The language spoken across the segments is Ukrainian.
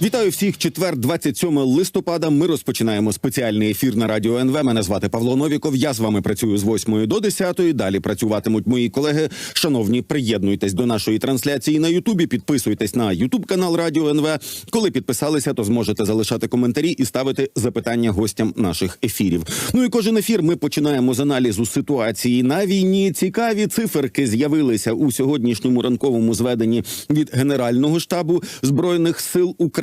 Вітаю всіх. Четвер, 27 листопада. Ми розпочинаємо спеціальний ефір на радіо НВ. Мене звати Павло Новіков. Я з вами працюю з 8 до 10. Далі працюватимуть мої колеги. Шановні, приєднуйтесь до нашої трансляції на Ютубі. Підписуйтесь на Ютуб канал Радіо НВ. Коли підписалися, то зможете залишати коментарі і ставити запитання гостям наших ефірів. Ну і кожен ефір ми починаємо з аналізу ситуації на війні. Цікаві циферки з'явилися у сьогоднішньому ранковому зведенні від Генерального штабу збройних сил України.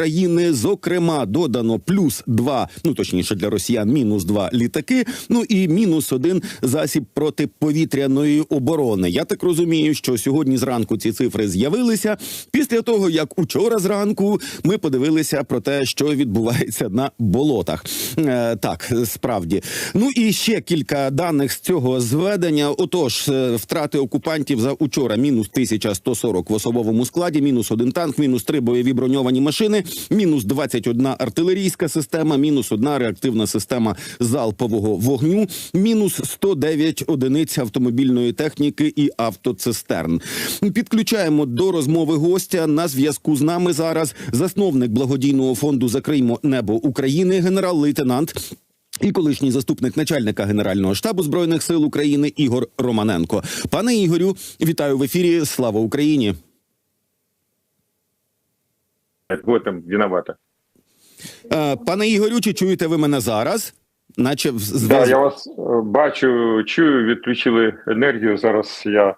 Зокрема, додано плюс два, ну точніше для росіян, мінус два літаки. Ну і мінус один засіб протиповітряної оборони. Я так розумію, що сьогодні зранку ці цифри з'явилися після того, як учора зранку ми подивилися про те, що відбувається на болотах. Е, так, справді. Ну і ще кілька даних з цього зведення. Отож, е, втрати окупантів за учора мінус 1140 в особовому складі, мінус один танк, мінус три бойові броньовані машини, мінус 21 артилерійська система, мінус одна реактивна система залпового вогню, мінус 109 одиниць автомобільної техніки і автоцистерн. Підключаємо до розмови гостя на зв'язку з нами зараз засновник благодійного фонду Закриймо небо України, генерал-лейтенант. І колишній заступник начальника генерального штабу збройних сил України Ігор Романенко. Пане Ігорю, вітаю в ефірі. Слава Україні! В этом виновата. Е, Пане Ігорю, чи чуєте ви мене зараз? Наче в- Да, я вас е, бачу, чую, відключили енергію. Зараз я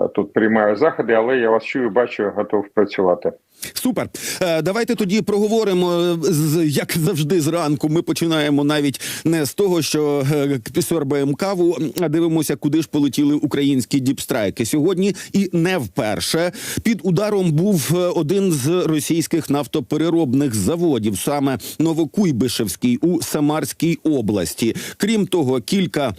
е, тут приймаю заходи, але я вас чую, бачу, готов працювати. Супер. Е, Давайте тоді проговоримо е, з- як завжди зранку. Ми починаємо навіть не з того, що е, сьорбаємо каву, а дивимося, куди ж полетіли українські діпстрайки сьогодні. І не вперше під ударом був один з російських нафтопереробних заводів, саме Новокуйбишевський у Самарській області. Крім того, кілька.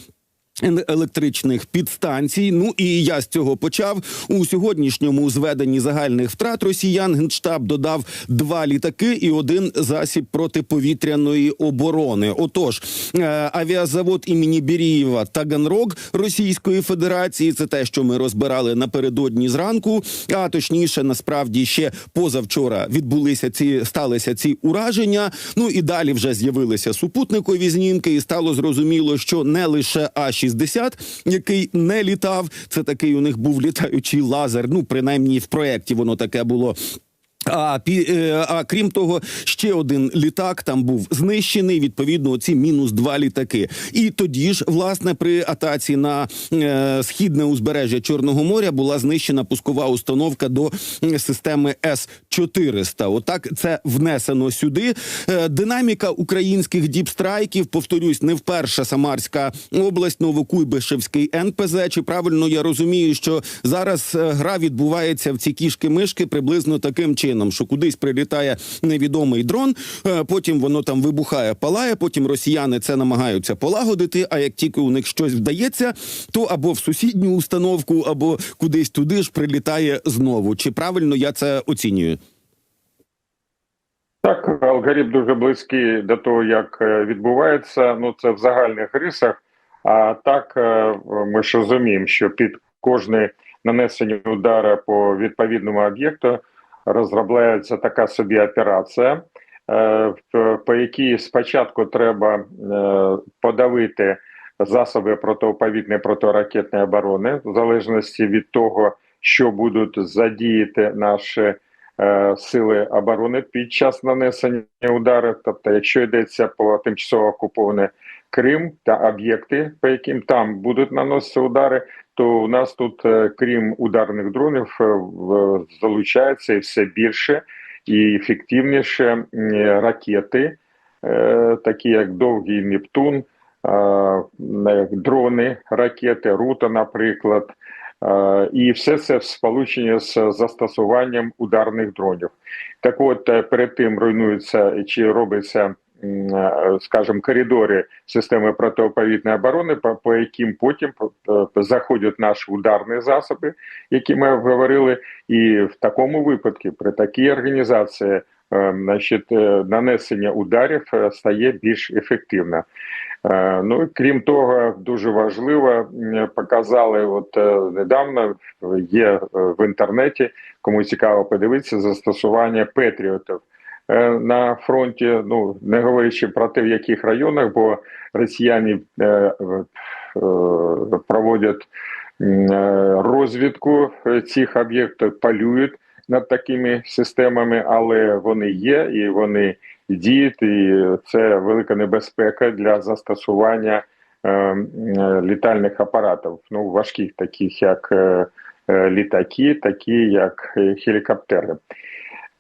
Електричних підстанцій. Ну і я з цього почав у сьогоднішньому зведенні загальних втрат росіян. Генштаб додав два літаки і один засіб протиповітряної оборони. Отож, е, авіазавод імені Бірієва Таганрог Російської Федерації. Це те, що ми розбирали напередодні зранку. А точніше, насправді ще позавчора відбулися ці сталися ці ураження. Ну і далі вже з'явилися супутникові знімки, і стало зрозуміло, що не лише А 60 який не літав. Це такий у них був літаючий лазер. Ну принаймні в проєкті воно таке було. А пі- е, а крім того, ще один літак там був знищений. Відповідно, ці мінус два літаки. І тоді ж, власне, при атаці на е, східне узбережжя Чорного моря була знищена пускова установка до системи С 400 Отак це внесено сюди. Е, динаміка українських діпстрайків. Повторюсь, не вперше Самарська область, Новокуйбишевський НПЗ. Чи правильно я розумію, що зараз е, гра відбувається в ці кішки-мишки приблизно таким чином, що кудись прилітає невідомий дрон, е, потім воно там вибухає, палає. Потім росіяни це намагаються полагодити. А як тільки у них щось вдається, то або в сусідню установку, або кудись туди ж прилітає знову. Чи правильно я це оцінюю? Так, алгоритм дуже близький до того, як е, відбувається. Ну це в загальних рисах. А так е, ми ж розуміємо, що під кожне нанесення удара по відповідному об'єкту розробляється така собі операція, е, по якій спочатку треба е, подавити засоби протиповітряної протиракетної оборони, в залежності від того, що будуть задіяти наші е, сили оборони під час нанесення ударів. Тобто, якщо йдеться по тимчасово окупований Крим та об'єкти, по яким там будуть наноситися удари, то у нас тут, е, крім ударних дронів, е, залучається все більше і ефективніше ракети, е, такі як довгий Нептун, дрони, ракети, рута, наприклад. І все це в сполученні з застосуванням ударних дронів. Так от перед тим руйнується чи робиться, м, е, скажімо, коридори системи протиповітряної оборони, по, по яким потім заходять наші ударні засоби, які ми говорили. І в такому випадку, при такій організації, е, значить, е, нанесення ударів е, стає більш ефективно. Е, Ну крім того, дуже важливо показали. От недавно є в інтернеті, кому цікаво подивитися застосування петріотів е, на фронті. Ну не говорячи про те, в яких районах, бо росіяни е, е, проводять е, розвідку е, цих об'єктів, полюють над такими системами, але вони є і вони діють, і це велика небезпека для застосування е, е, літальних апаратів, ну важких, таких як е, е, літаки, такі як е, гелікоптери.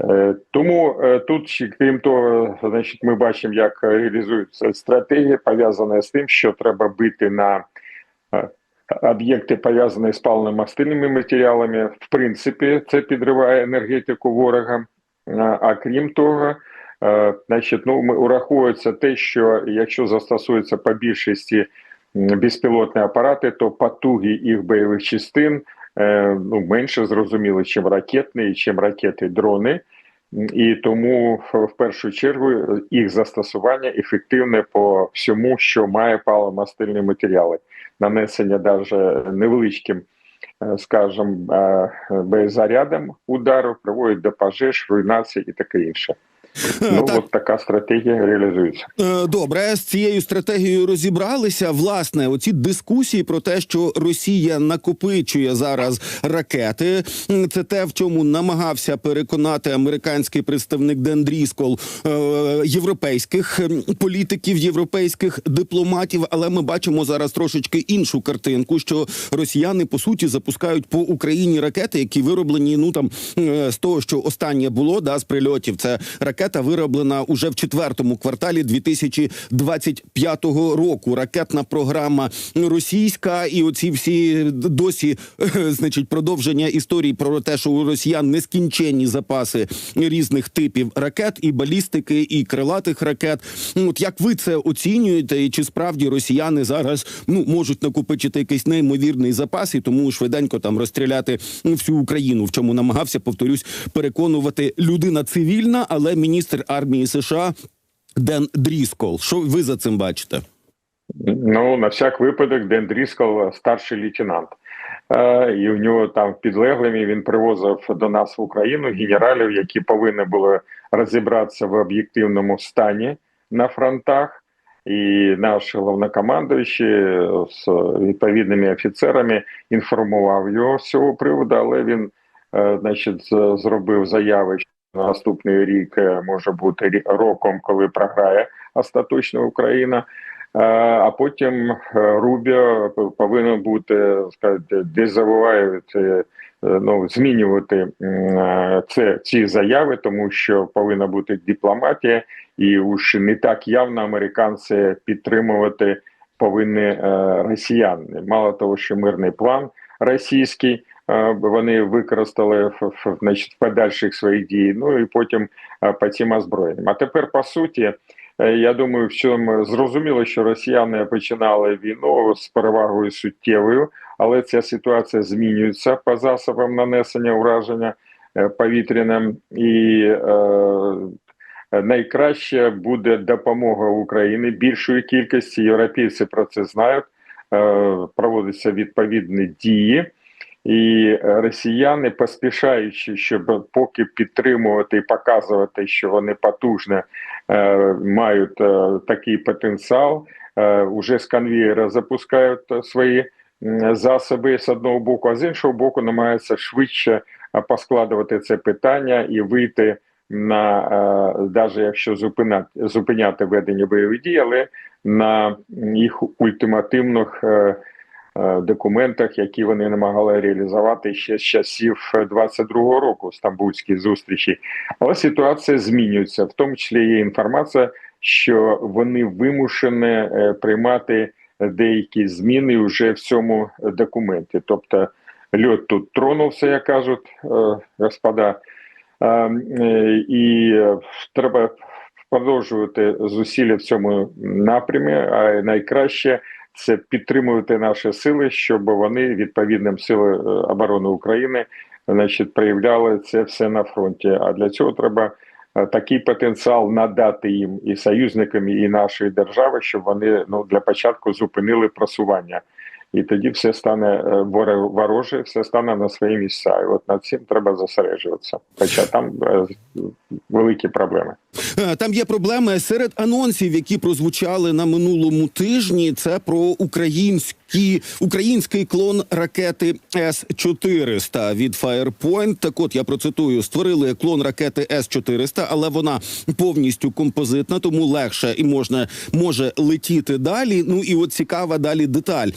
Е, Тому е, тут, крім того, значить, ми бачимо, як реалізується стратегія, пов'язана з тим, що треба бити на е, об'єкти, пов'язані з паливно-мастильними матеріалами. В принципі, це підриває енергетику ворога. А, крім того, значить, ну, ми- ураховується те, що якщо застосуються по більшості безпілотні апарати, то потуги їх бойових частин ну, менше зрозуміло, чим ракетні, чим ракети-дрони. І тому в першу чергу їх застосування ефективне по всьому, що має паливо-мастильні матеріали, нанесення навіть невеличким, е, скажімо, е, боєзарядом удару приводить до пожеж, руйнації і таке інше. Ну так. от така стратегія реалізується. Е, Добре, з цією стратегією розібралися. Власне, оці дискусії про те, що Росія накопичує зараз ракети. Це те, в чому намагався переконати американський представник Ден Дріскол е, європейських політиків, європейських дипломатів. Але ми бачимо зараз трошечки іншу картинку, що росіяни по суті запускають по Україні ракети, які вироблені ну там е, з того, що останнє було да з прильотів. Це ракета вироблена уже в четвертому кварталі 2025 року. Ракетна програма російська, і оці всі досі значить продовження історії про те, що у росіян нескінченні запаси різних типів ракет, і балістики, і крилатих ракет. Ну, От як ви це оцінюєте, і чи справді росіяни зараз ну можуть накопичити якийсь неймовірний запас і тому швиденько там розстріляти всю Україну, в чому намагався, повторюсь, переконувати людина цивільна, але міністр армії США Ден Дріскол. Що ви за цим бачите? Ну, на всяк випадок, Ден Дріскол старший лейтенант. Е, і у нього там підлеглими він привозив до нас в Україну генералів, які повинні були розібратися в об'єктивному стані на фронтах. І наш головнокомандуючий з відповідними офіцерами інформував його з цього приводу, але він, е, значить, зробив заяви, наступний рік е, може бути роком, коли програє остаточно Україна. Е, А потім е, Рубіо повинен бути сказати, е, ну, змінювати це ці заяви, тому що повинна бути дипломатія, і уж не так явно американці підтримувати повинні е, росіян. Мало того, що мирний план російський. Е, Вони використали в, значить, в подальших своїх дій, ну і потім е, по цим озброєнням. А тепер по суті, Е, Я думаю, в цьому зрозуміло, що росіяни починали війну з перевагою суттєвою, але ця ситуація змінюється по засобам нанесення ураження повітряним, і е, найкраще буде допомога Україні більшої кількості. Європейці про це знають. Е, проводяться відповідні дії. І росіяни, поспішаючи, щоб поки підтримувати і показувати, що вони потужно е, мають е, такий потенціал, е, уже з конвієра запускають е, свої засоби з одного боку, а з іншого боку, намагаються швидше поскладувати це питання і вийти на навіть якщо зупиняти, зупиняти ведення бойових дій, але на їх ультимативних. Документах, які вони намагали реалізувати ще з часів 22-го року стамбульській зустрічі, але ситуація змінюється. В тому числі є інформація, що вони вимушені е, приймати деякі зміни вже в цьому документі. Тобто льот тут тронувся, як кажуть е, господа, Е, е, і е, треба продовжувати зусилля в цьому напрямі. А найкраще це підтримувати наші сили, щоб вони відповідним силам оборони України значить, проявляли це все на фронті. А для цього треба е, такий потенціал надати їм і союзникам, і нашої держави, щоб вони ну для початку зупинили просування. І тоді все стане е, воре- вороже, все стане на свої місця. І от над цим треба зосереджуватися. Хоча там е, великі проблеми. Е, Там є проблеми серед анонсів, які прозвучали на минулому тижні. Це про українські український клон ракети С 400 від Firepoint. Так, от я процитую: створили клон ракети С 400 але вона повністю композитна, тому легше і можна може летіти далі. Ну і от цікава далі деталь.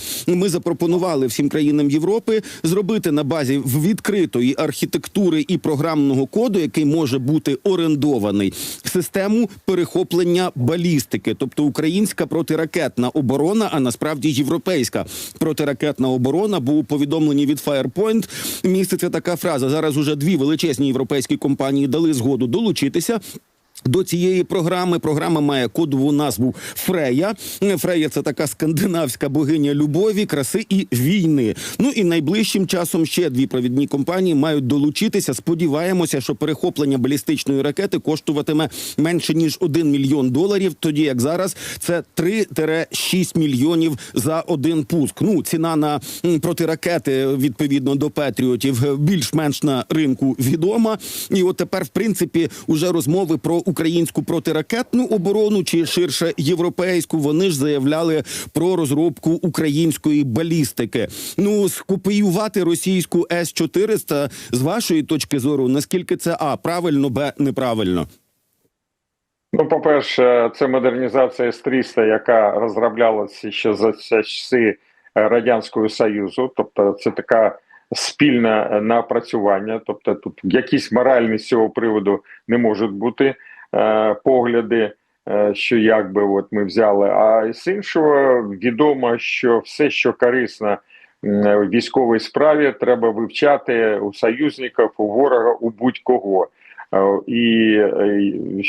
Ми запропонували всім країнам Європи зробити на базі відкритої архітектури і програмного коду, який може бути орендований, систему перехоплення балістики, тобто українська протиракетна оборона, а насправді європейська протиракетна оборона. Бо у повідомленні від Firepoint міститься така фраза. Зараз уже дві величезні європейські компанії дали згоду долучитися. До цієї програми програма має кодову назву Фрея. Фрея це така скандинавська богиня любові, краси і війни. Ну і найближчим часом ще дві провідні компанії мають долучитися. Сподіваємося, що перехоплення балістичної ракети коштуватиме менше ніж 1 мільйон доларів. Тоді як зараз це 3-6 мільйонів за один пуск. Ну ціна на протиракети відповідно до Петріотів е, більш-менш на ринку відома. І от тепер, в принципі, уже розмови про українську протиракетну оборону чи ширше європейську. Вони ж заявляли про розробку української балістики. Ну скопіювати російську С 400 з вашої точки зору, наскільки це а правильно, б неправильно. Ну, по-перше, це модернізація С-300, яка розроблялася ще за часи Радянського Союзу. Тобто, це така спільне напрацювання. Тобто, тут якісь моральні з цього приводу не можуть бути е, погляди, е, що якби от ми взяли. А з іншого відомо, що все, що корисно в військовій справі, треба вивчати у союзників, у ворога, у будь-кого. Е, І е,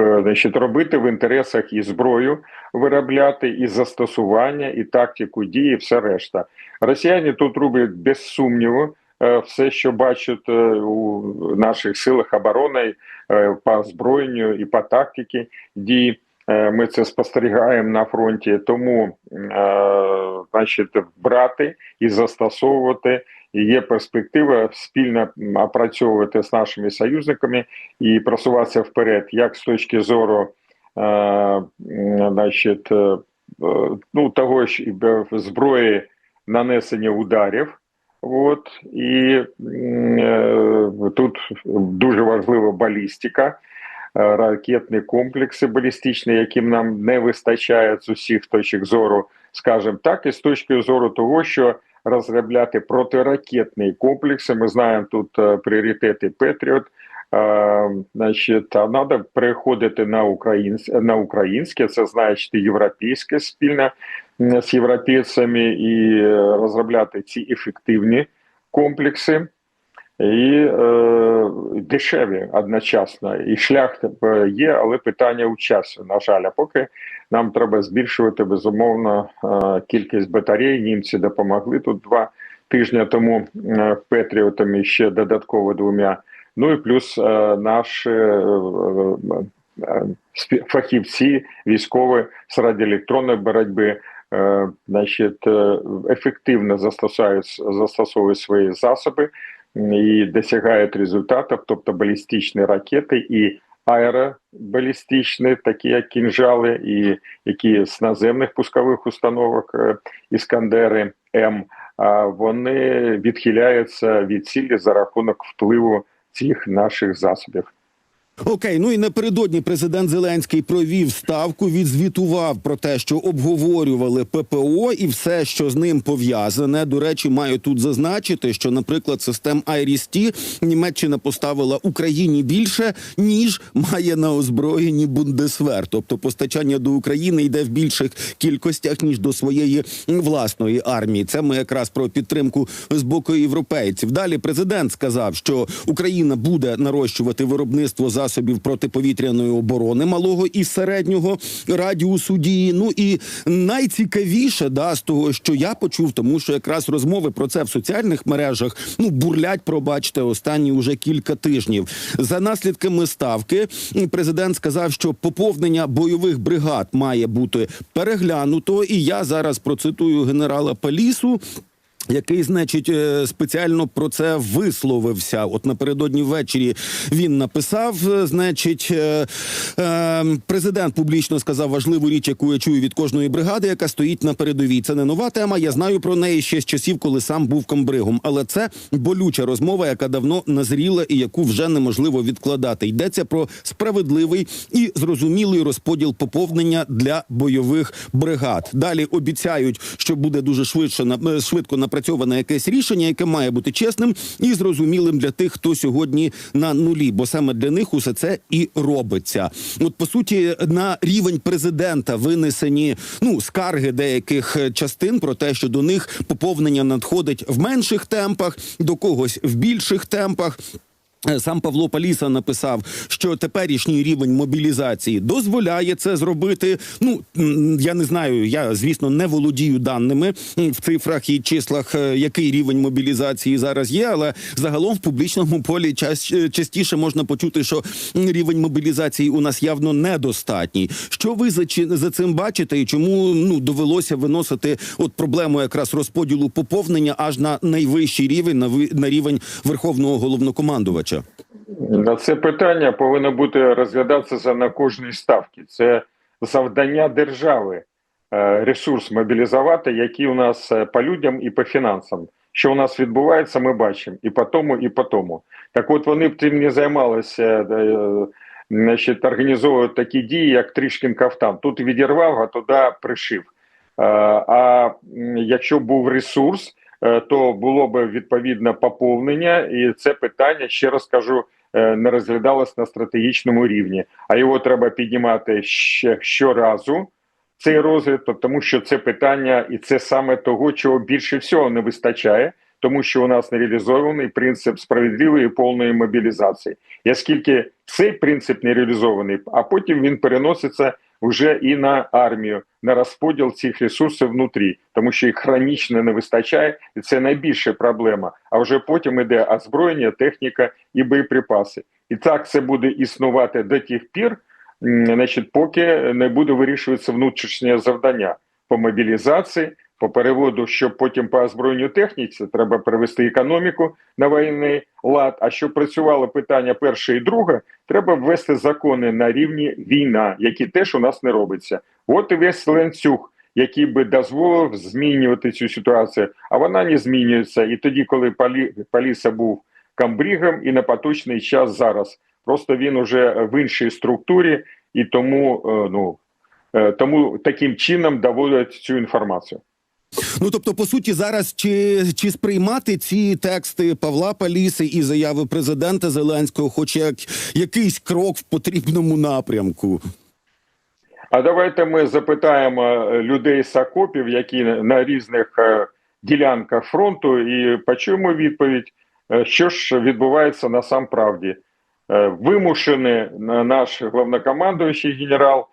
е, значить, робити в інтересах і зброю виробляти, і застосування, і тактику дії, і все решта. Росіяни тут роблять без сумніву е, все, що бачать е, у наших силах оборони е, по озброєнню і по тактиці дій. Е, Ми це спостерігаємо на фронті, тому е, значить, брати і застосовувати. І є перспектива спільно опрацьовувати з нашими союзниками і просуватися вперед, як з точки зору е, значить, е, е, ну, того ж зброї нанесення ударів. От і е, тут дуже важлива балістика, е, ракетні комплекси балістичні, яким нам не вистачає з усіх точок зору, скажімо так, і з точки зору того, що розробляти протиракетні комплекси. Ми знаємо тут е, пріоритети Петріот. Е, значить, а треба переходити на українське, на українське, це значить європейське спільно м, з європейцями і розробляти ці ефективні комплекси і е, дешеві одночасно. І шлях є, але питання у часу. На жаль, а поки нам треба збільшувати безумовно е, кількість батарей. Німці допомогли тут два тижні тому е, Петріотами ще додатково двома. Ну і плюс е, наші е, е, фахівці військові з радіоелектронної боротьби. Значить, ефективно застосують, застосовують свої засоби і досягають результатів, тобто балістичні ракети і аеробалістичні, такі як кінжали, і які з наземних пускових установок Іскандери М, а вони відхиляються від цілі за рахунок впливу цих наших засобів. Окей, ну і напередодні президент Зеленський провів ставку, відзвітував про те, що обговорювали ППО і все, що з ним пов'язане. До речі, маю тут зазначити, що, наприклад, систем Айріс-Ті Німеччина поставила Україні більше ніж має на озброєнні Бундесвер. Тобто постачання до України йде в більших кількостях ніж до своєї власної армії. Це ми якраз про підтримку з боку європейців. Далі президент сказав, що Україна буде нарощувати виробництво засобів засобів протиповітряної оборони малого і середнього радіусу дії. Ну і найцікавіше да з того, що я почув, тому що якраз розмови про це в соціальних мережах ну бурлять, пробачте, останні уже кілька тижнів. За наслідками ставки президент сказав, що поповнення бойових бригад має бути переглянуто. І я зараз процитую генерала Палісу. Який, значить, е, спеціально про це висловився. От напередодні ввечері він написав. е, Значить, е, президент публічно сказав важливу річ, яку я чую від кожної бригади, яка стоїть на передовій. Це не нова тема. Я знаю про неї ще з часів, коли сам був комбригом. Але це болюча розмова, яка давно назріла і яку вже неможливо відкладати. Йдеться про справедливий і зрозумілий розподіл поповнення для бойових бригад. Далі обіцяють, що буде дуже швидше на швидко напрацьоване якесь рішення, яке має бути чесним і зрозумілим для тих, хто сьогодні на нулі, бо саме для них усе це і робиться. От по суті, на рівень президента винесені ну скарги деяких частин про те, що до них поповнення надходить в менших темпах, до когось в більших темпах. Е, Сам Павло Паліса написав, що теперішній рівень мобілізації дозволяє це зробити. Ну я не знаю. Я звісно не володію даними в цифрах і числах, е, який рівень мобілізації зараз є. Але загалом в публічному полі е, частіше можна почути, що рівень мобілізації у нас явно недостатній. Що ви за за цим бачите, і чому ну довелося виносити от проблему якраз розподілу поповнення аж на найвищий рівень, на на рівень верховного головнокомандувача? На це питання повинно бути розглядатися на кожній ставці. Це завдання держави е, ресурс мобілізувати, який у нас е, по людям і по фінансам. Що у нас відбувається, ми бачимо і по тому, і по тому. Так от вони б тим не займалися, е, значить, організовують такі дії, як Трішкін кафтан. Тут відірвав, а туди пришив. А якщо був ресурс, то було б відповідне поповнення, і це питання ще раз кажу. Е, Не розглядалось на стратегічному рівні, а його треба піднімати ще щоразу. Цей розгляд, тому що це питання, і це саме того, чого більше всього не вистачає, тому що у нас не реалізований принцип справедливої і повної мобілізації. Оскільки цей принцип не реалізований, а потім він переноситься вже і на армію, на розподіл цих ресурсів внутрі, тому що їх хронічно не вистачає, і це найбільша проблема. А вже потім іде озброєння, техніка і боєприпаси. І так це буде існувати до тих пір, значить, поки не буде вирішуватися внутрішнє завдання по мобілізації, по переводу, щоб потім по озброєнню техніці треба привести економіку на воєнний лад. А щоб працювало питання перше і друге, треба ввести закони на рівні війна, які теж у нас не робиться. От і весь ланцюг, який би дозволив змінювати цю ситуацію, а вона не змінюється. І тоді, коли Палі, Паліса був камбрігом, і на поточний час зараз. Просто він уже в іншій структурі, і тому е, ну е, тому таким чином доводять цю інформацію. Ну тобто, по суті, зараз чи, чи сприймати ці тексти Павла Паліси і заяви президента Зеленського, хоч як якийсь крок в потрібному напрямку? А давайте ми запитаємо е, людей з окопів, які на різних е, ділянках фронту, і почуємо відповідь, е, що ж відбувається на сам правді. Е, Вимушений наш головнокомандуючий генерал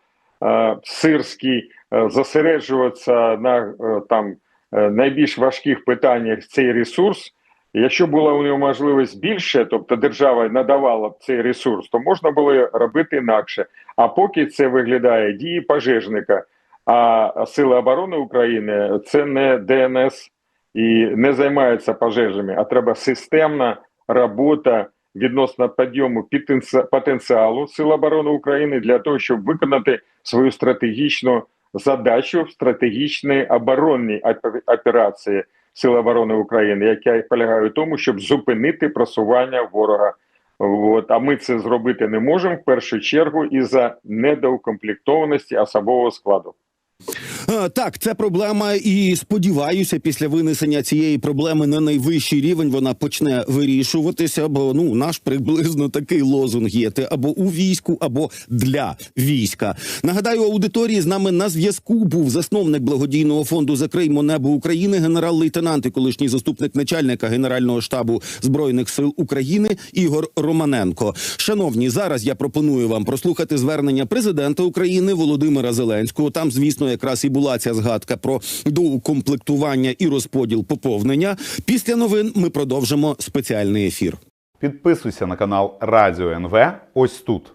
Сирський зосереджуватися на е, там е, найбільш важких питаннях цей ресурс. Якщо була у нього можливість більше, тобто держава надавала б цей ресурс, то можна було робити інакше. А поки це виглядає дії пожежника, а Сили оборони України це не ДНС і не займаються пожежами, а треба системна робота відносно підйому потенціалу Сил оборони України для того, щоб виконати свою стратегічну задачу в стратегічної оборонній опе- операції Сил оборони України, яка полягає в тому, щоб зупинити просування ворога. От, а ми це зробити не можемо в першу чергу із-за недоукомплектованості особового складу. Е, Так, це проблема, і сподіваюся, після винесення цієї проблеми на найвищий рівень вона почне вирішуватися. Бо ну наш приблизно такий лозунг є: ти або у війську, або для війська. Нагадаю, аудиторії з нами на зв'язку був засновник благодійного фонду Закриймо небо України, генерал-лейтенант і колишній заступник начальника генерального штабу збройних сил України Ігор Романенко. Шановні, зараз я пропоную вам прослухати звернення президента України Володимира Зеленського. Там, звісно, якраз і була ця згадка про доукомплектування і розподіл поповнення. Після новин ми продовжимо спеціальний ефір. Підписуйся на канал Радіо НВ ось тут.